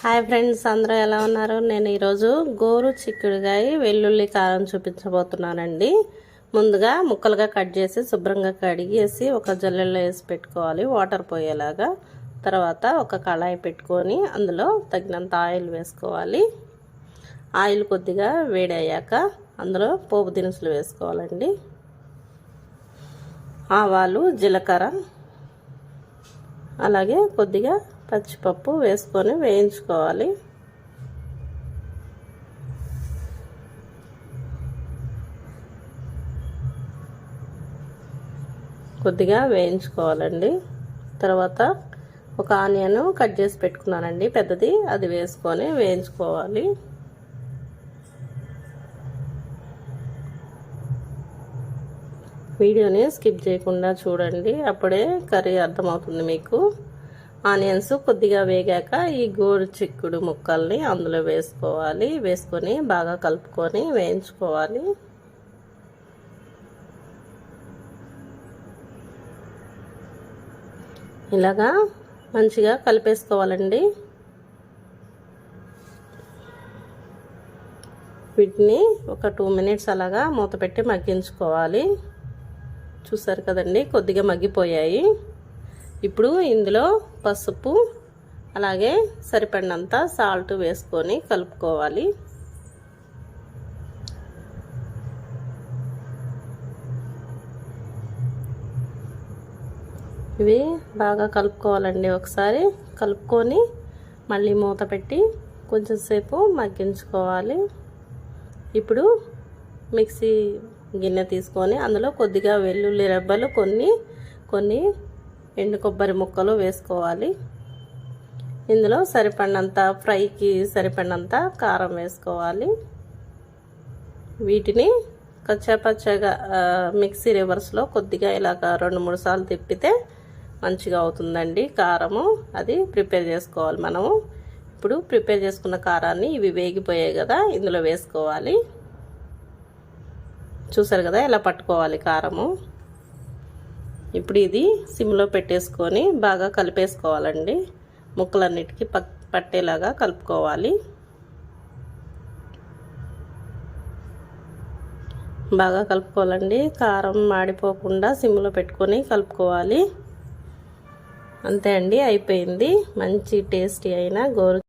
Hi friends అందరూ ఎలా ఉన్నారు? నేను ఈరోజు గోరు చిక్కుడుగాయ వెల్లుల్లి కారం చూపించబోతున్నానండి. ముందుగా ముక్కలుగా కట్ చేసి శుభ్రంగా కడిగేసి ఒక జల్లెల్లో వేసి పెట్టుకోవాలి వాటర్ పోయేలాగా. తర్వాత ఒక కళాయి పెట్టుకొని అందులో తగినంత ఆయిల్ వేసుకోవాలి. ఆయిల్ కొద్దిగా వేడయ్యాక అందులో పోపు దినుసులు వేసుకోవాలండి. ఆవాలు జీలకర్ర అలాగే కొద్దిగా పచ్చిపప్పు వేసుకొని వేయించుకోవాలి. కొద్దిగా వేయించుకోవాలండి. తర్వాత ఒక ఆనియన్ కట్ చేసి పెట్టుకున్నానండి పెద్దది. అది వేసుకొని వేయించుకోవాలి. వీడియోని స్కిప్ చేయకుండా చూడండి అప్పుడే కర్రీ అర్థమవుతుంది మీకు. ఆనియన్స్ కొద్దిగా వేగాక ఈ గోరు చిక్కుడు ముక్కల్ని అందులో వేసుకోవాలి. వేసుకొని బాగా కలుపుకొని వేయించుకోవాలి. ఇలాగా మంచిగా కలిపేసుకోవాలండి. వీటిని ఒక టూ మినిట్స్ అలాగా మూత పెట్టి మగ్గించుకోవాలి. చూసారు కదండి కొద్దిగా మగ్గిపోయాయి. ఇప్పుడు ఇందులో పసుపు అలాగే సరిపడినంత సాల్ట్ వేసుకొని కలుపుకోవాలి. ఇవి బాగా కలుపుకోవాలండి ఒకసారి. కలుపుకొని మళ్ళీ మూత పెట్టి కొంచెంసేపు మగ్గించుకోవాలి. ఇప్పుడు మిక్సీ గిన్నె తీసుకొని అందులో కొద్దిగా వెల్లుల్లి రెబ్బలు కొన్ని కొన్ని ఎండు కొబ్బరి ముక్కలు వేసుకోవాలి. ఇందులో సరిపడినంత ఫ్రైకి సరిపడినంత కారం వేసుకోవాలి. వీటిని కచ్చాపచ్చగా మిక్సీ రివర్స్లో కొద్దిగా ఇలాగ రెండు మూడు సార్లు తిప్పితే మంచిగా అవుతుందండి కారము. అది ప్రిపేర్ చేసుకోవాలి మనము. ఇప్పుడు ప్రిపేర్ చేసుకున్న కారాన్ని ఇవి వేగిపోయాయి కదా ఇందులో వేసుకోవాలి. చూసారు కదా ఇలా పట్టుకోవాలి కారము. ఇప్పుడు ఇది సిమ్లో పెట్టేసుకొని బాగా కలిపేసుకోవాలండి. ముక్కలన్నిటికీ పట్టేలాగా కలుపుకోవాలి. బాగా కలుపుకోవాలండి. కారం మాడిపోకుండా సిమ్లో పెట్టుకొని కలుపుకోవాలి. అంతే అండి అయిపోయింది. మంచి టేస్టీ అయిన గోరు